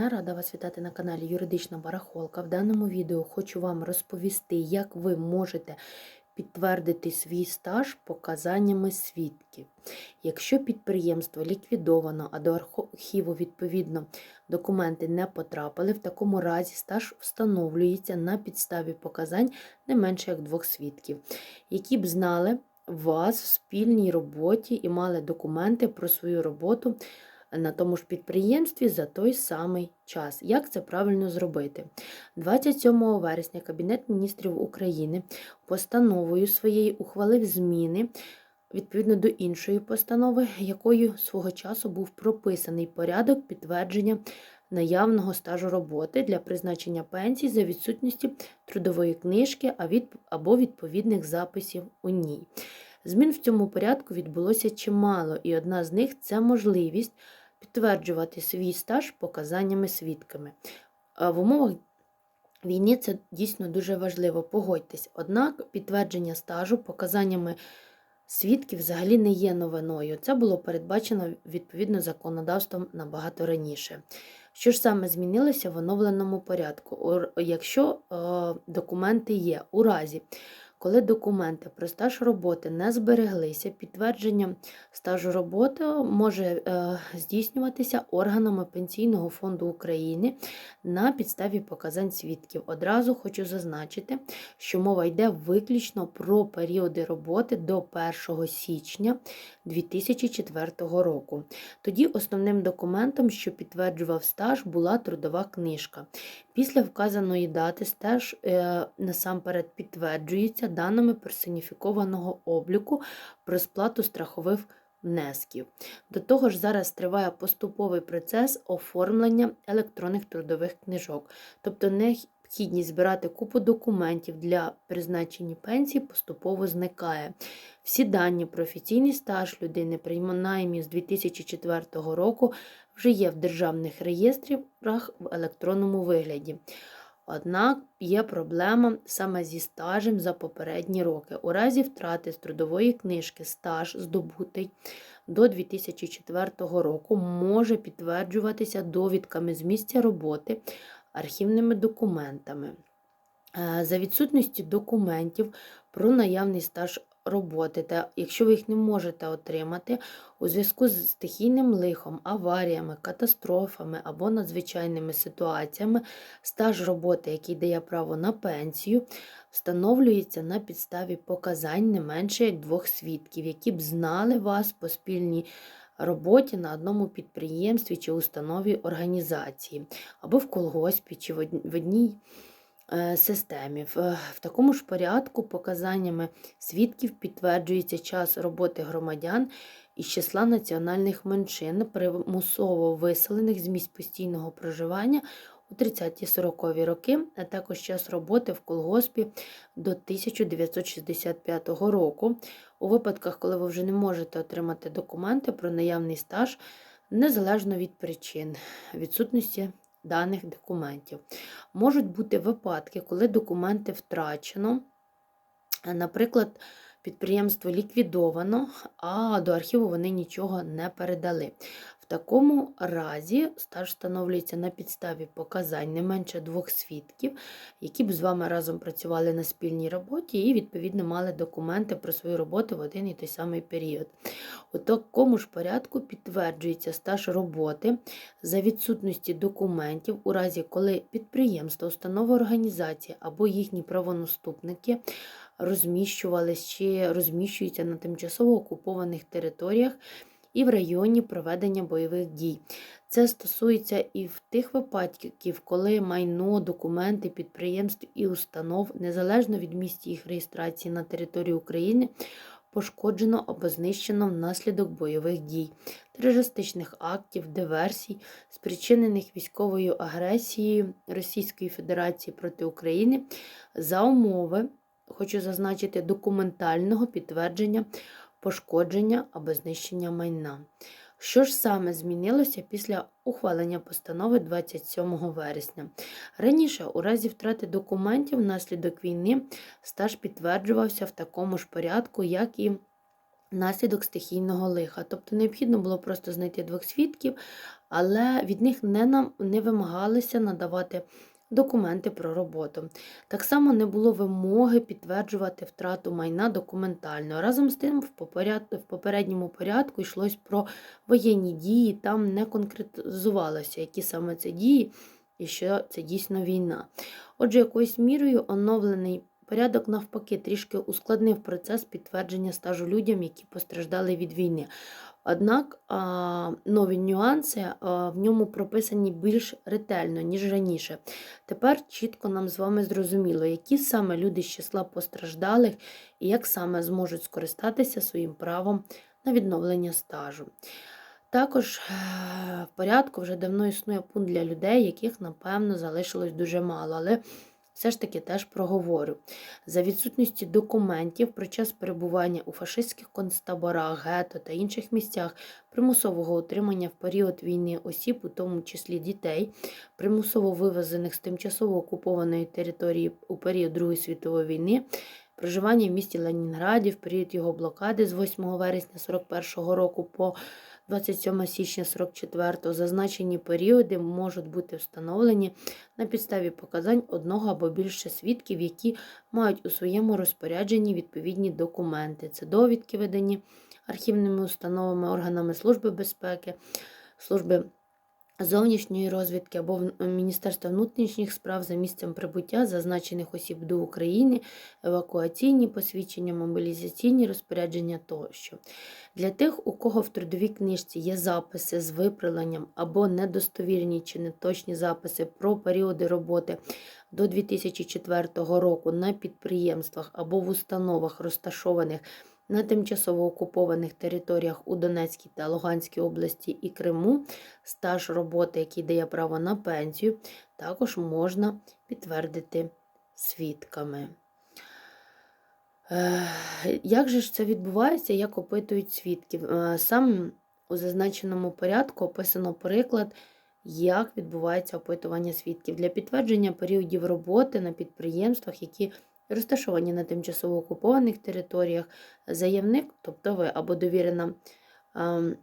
Я рада вас вітати на каналі Юридична Барахолка. В даному відео хочу вам розповісти, як ви можете підтвердити свій стаж показаннями свідків. Якщо підприємство ліквідовано, а до архіву, відповідно, документи не потрапили, в такому разі стаж встановлюється на підставі показань не менше як двох свідків, які б знали вас в спільній роботі і мали документи про свою роботу на тому ж підприємстві за той самий час. Як це правильно зробити? 27 вересня Кабінет міністрів України постановою своєю ухвалив зміни. Відповідно до іншої постанови, якою свого часу був прописаний порядок підтвердження наявного стажу роботи для призначення пенсій за відсутністю трудової книжки або відповідних записів у ній. Змін в цьому порядку відбулося чимало, і одна з них це можливість підтверджувати свій стаж показаннями свідками. В умовах війни це дійсно дуже важливо, погодьтесь. Однак підтвердження стажу показаннями свідків взагалі не є новиною. Це було передбачено відповідно законодавством набагато раніше. Що ж саме змінилося в оновленому порядку? Якщо документи є у разі, коли документи про стаж роботи не збереглися, підтвердження стажу роботи може е, здійснюватися органами Пенсійного фонду України на підставі показань свідків. Одразу хочу зазначити, що мова йде виключно про періоди роботи до 1 січня 2004 року. Тоді основним документом, що підтверджував стаж, була трудова книжка. Після вказаної дати стаж е, насамперед підтверджується даними персоніфікованого обліку про сплату страхових внесків. До того ж, зараз триває поступовий процес оформлення електронних трудових книжок, тобто необхідність збирати купу документів для призначення пенсії поступово зникає. Всі дані про офіційний стаж людини, принаймні з 2004 року, вже є в державних реєстрах в електронному вигляді. Однак є проблема саме зі стажем за попередні роки. У разі втрати з трудової книжки стаж здобутий до 2004 року може підтверджуватися довідками з місця роботи, архівними документами. Е, за відсутністю документів про наявний стаж роботи, та якщо ви їх не можете отримати у зв'язку з стихійним лихом, аваріями, катастрофами або надзвичайними ситуаціями, стаж роботи, який дає право на пенсію, встановлюється на підставі показань не менше як двох свідків, які б знали вас по спільній роботі на одному підприємстві чи установі організації, або в колгоспі, чи в одній. Е, системі. В такому ж порядку показаннями свідків підтверджується час роботи громадян із числа національних меншин, примусово виселених з місць постійного проживання у 30-40 роки, а також час роботи в колгоспі до 1965 року. У випадках, коли ви вже не можете отримати документи про наявний стаж, незалежно від причин відсутності даних документів. Можуть бути випадки, коли документи втрачено, наприклад, підприємство ліквідовано, а до архіву вони нічого не передали. Такому разі стаж встановлюється на підставі показань не менше двох свідків, які б з вами разом працювали на спільній роботі і, відповідно, мали документи про свою роботу в один і той самий період. У такому ж порядку підтверджується стаж роботи за відсутності документів, у разі коли підприємство, установа організації або їхні правонаступники розміщувались чи розміщуються на тимчасово окупованих територіях і в районі проведення бойових дій. Це стосується і в тих випадків, коли майно, документи, підприємств і установ, незалежно від місця їх реєстрації на території України, пошкоджено або знищено внаслідок бойових дій, терористичних актів, диверсій, спричинених військовою агресією Російської Федерації проти України за умови, хочу зазначити, документального підтвердження пошкодження або знищення майна. Що ж саме змінилося після ухвалення постанови 27 вересня? Раніше, у разі втрати документів внаслідок війни, стаж підтверджувався в такому ж порядку, як і наслідок стихійного лиха. Тобто необхідно було просто знайти двох свідків, але від них не, нам, не вимагалися надавати документи про роботу. Так само не було вимоги підтверджувати втрату майна документально. Разом з тим, в, попередньому порядку йшлось про воєнні дії, там не конкретизувалося, які саме це дії і що це дійсно війна. Отже, якоюсь мірою оновлений порядок, навпаки, трішки ускладнив процес підтвердження стажу людям, які постраждали від війни. Однак нові нюанси в ньому прописані більш ретельно, ніж раніше. Тепер чітко нам з вами зрозуміло, які саме люди з числа постраждалих і як саме зможуть скористатися своїм правом на відновлення стажу. Також е, в порядку вже давно існує пункт для людей, яких, напевно, залишилось дуже мало, але все ж таки теж проговорю. За відсутності документів про час перебування у фашистських концтаборах, гетто та інших місцях примусового утримання в період війни осіб, у тому числі дітей, примусово вивезених з тимчасово окупованої території у період Другої світової війни. Проживання в місті Ленінграді в період його блокади з 8 вересня 41 року по 27 січня 44 зазначені періоди можуть бути встановлені на підставі показань одного або більше свідків, які мають у своєму розпорядженні відповідні документи. Це довідки, видані архівними установами, органами Служби безпеки, служби зовнішньої розвідки або Міністерства внутрішніх справ за місцем прибуття зазначених осіб до України, евакуаційні посвідчення, мобілізаційні розпорядження тощо. Для тих, у кого в трудовій книжці є записи з виправленням або недостовірні чи неточні записи про періоди роботи до 2004 року на підприємствах або в установах, розташованих на тимчасово окупованих територіях у Донецькій та Луганській області і Криму стаж роботи, який дає право на пенсію, також можна підтвердити свідками. Як же ж це відбувається, як опитують свідків? Е, сам у зазначеному порядку описано приклад, як відбувається опитування свідків для підтвердження періодів роботи на підприємствах, які розташовані на тимчасово окупованих територіях, заявник, тобто ви або довірена ем,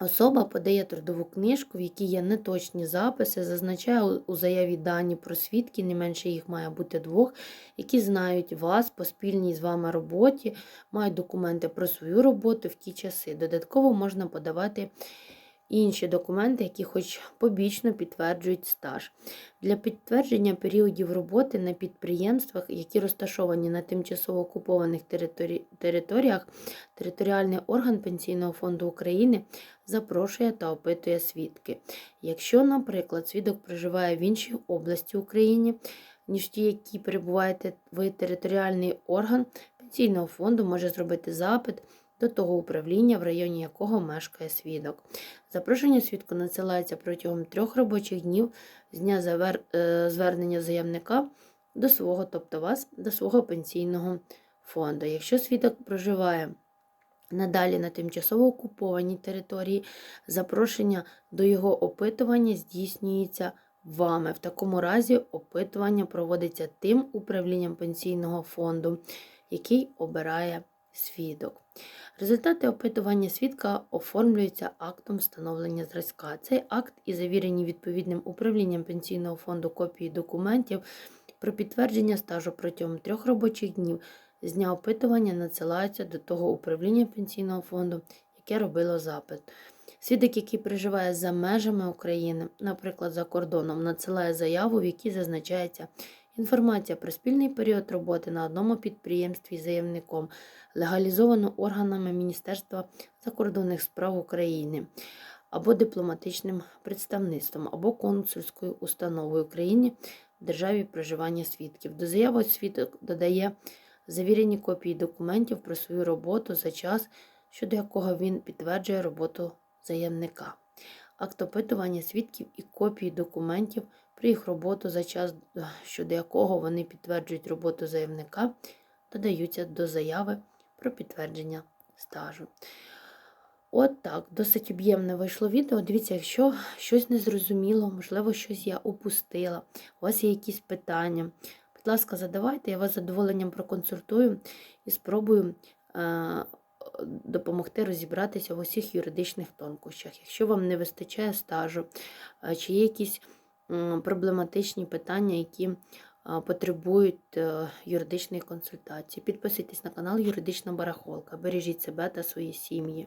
особа подає трудову книжку, в якій є неточні записи, зазначає у заяві дані про свідки, не менше їх має бути двох, які знають вас по спільній з вами роботі, мають документи про свою роботу в ті часи. Додатково можна подавати інші документи, які хоч побічно підтверджують стаж. Для підтвердження періодів роботи на підприємствах, які розташовані на тимчасово окупованих територі... територіях, територіальний орган Пенсійного фонду України запрошує та опитує свідки. Якщо, наприклад, свідок проживає в іншій області України, ніж ті, які перебуваєте ви територіальний орган пенсійного фонду може зробити запит до того управління, в районі якого мешкає свідок. Запрошення свідку надсилається протягом трьох робочих днів з дня. Е, звернення заявника до свого, тобто вас, до свого пенсійного фонду. Якщо свідок проживає надалі на тимчасово окупованій території, запрошення до його опитування здійснюється вами. В такому разі опитування проводиться тим управлінням пенсійного фонду, який обирає свідок. Результати опитування свідка оформлюються актом встановлення зразка. Цей акт і завірені відповідним управлінням пенсійного фонду копії документів про підтвердження стажу протягом трьох робочих днів з дня опитування надсилаються до того управління пенсійного фонду, яке робило запит. Свідок, який проживає за межами України, наприклад, за кордоном, надсилає заяву, в якій зазначається інформація про спільний період роботи на одному підприємстві з заявником, легалізовано органами Міністерства закордонних справ України або дипломатичним представництвом, або консульською установою України в державі проживання свідків. До заяви свідок додає завірені копії документів про свою роботу за час, щодо якого він підтверджує роботу заявника. Акт опитування свідків і копії документів про їх роботу за час, щодо якого вони підтверджують роботу заявника, додаються до заяви про підтвердження стажу. От так, досить об'ємне вийшло відео. Дивіться, якщо щось незрозуміло, можливо, щось я упустила, у вас є якісь питання. Будь ласка, задавайте, я вас задоволенням проконсультую і спробую е, допомогти розібратися в усіх юридичних тонкощах. Якщо вам не вистачає стажу, е, чи є якісь проблематичні питання, які потребують е, юридичної консультації. Підписуйтесь на канал Юридична Барахолка. Бережіть себе та свої сім'ї.